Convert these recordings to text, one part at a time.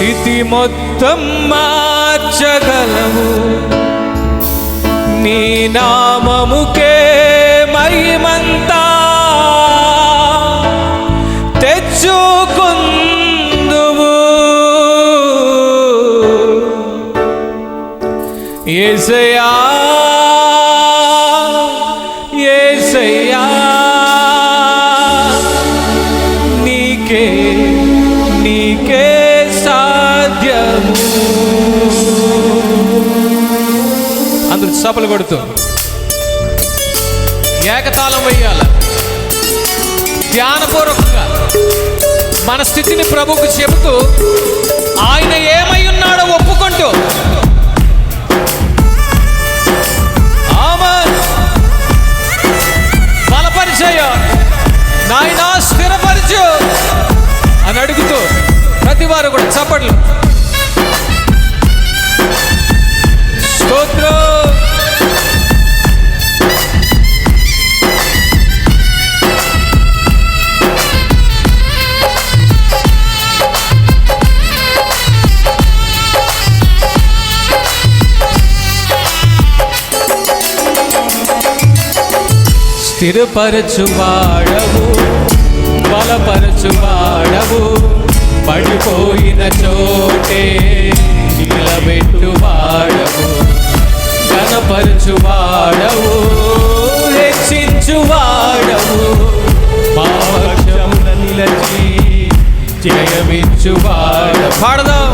స్థితి మొత్తం మార్చగలవు. నీ నామముకే మహిమంతా తెచ్చుకుందువు. ఏసయా అందరు చపలు కొడుతూ. ఏకతాళం వేయాల ధ్యానపూర్వకంగా మన స్థితిని ప్రభుకు చెబుతూ ఆయన ఏమై ఉన్నాడో ఒప్పుకుంటూ. బలపరిచయ. నాయనా స్థిరపరిచు అని అడుగుతూ ప్రతి వారు కూడా చప్పట్లు. స్థిరపరచువాడవు బలపరచువాడవు పడిపోయిన చోటే నిలబెట్టువాడవు ఘనపరచువాడవు హెచ్చించువాడవు పావక్షమున నిలచి జయమిచ్చువాడ పాడదాం.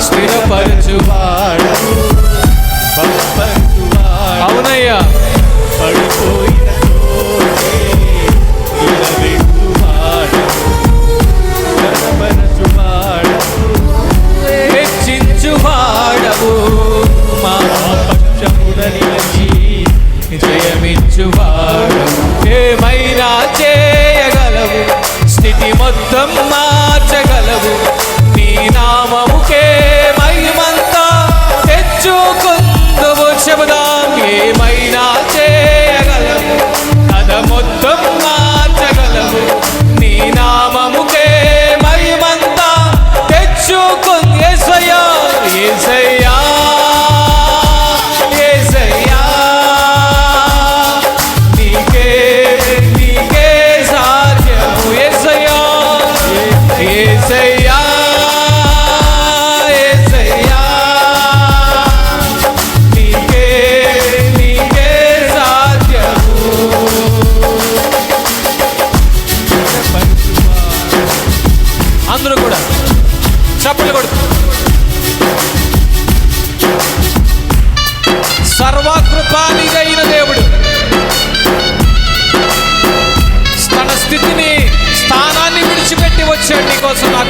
స్థిరపరచువాడవు. జయమిచ్చువాడు ఏమైనా చేయగలవు? స్థితి మొత్తం మార్చగలవు. నీ నామముకే ఏసయ్యా ఏసయ్యా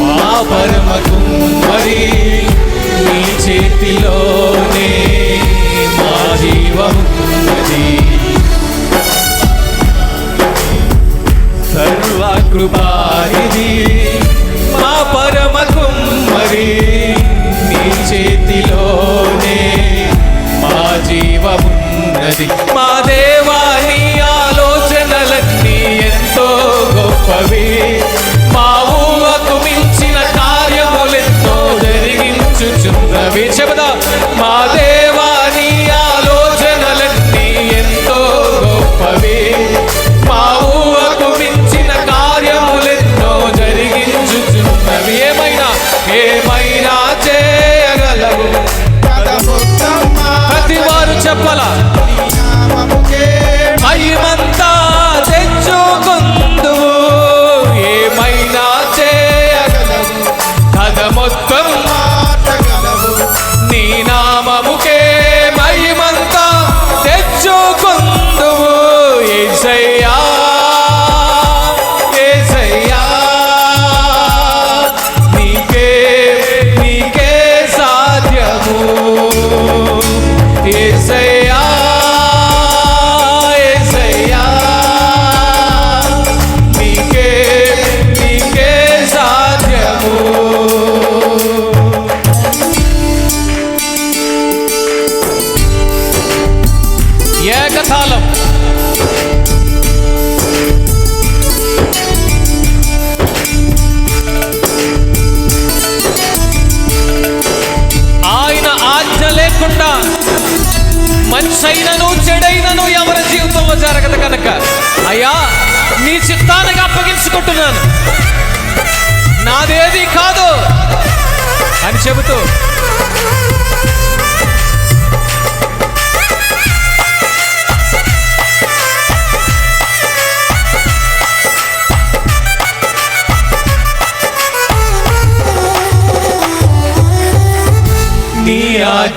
కోసం మా పరమ కుమ్మరి నీ చేతిలోనే మా జీవం మా పరమ కుమ్మరి చెబుదా మా దేవాని ఆలోచనలన్నీ ఎంతో గొప్పవి. మా ఊహకు మించిన కార్యములెన్నో జరిగించుచున్నవి. ఏమైనా ఏమైనా చేయగలవు? ప్రతి వారు చెప్పలా? లేకుండా మంచైనను చెడైనను ఎవరి జీవితంలో జరగదు కనుక అయ్యా నీ చిత్తానికి అప్పగించుకుంటున్నాను. నాదేది కాదు అని చెబుతూ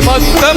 మొత్తం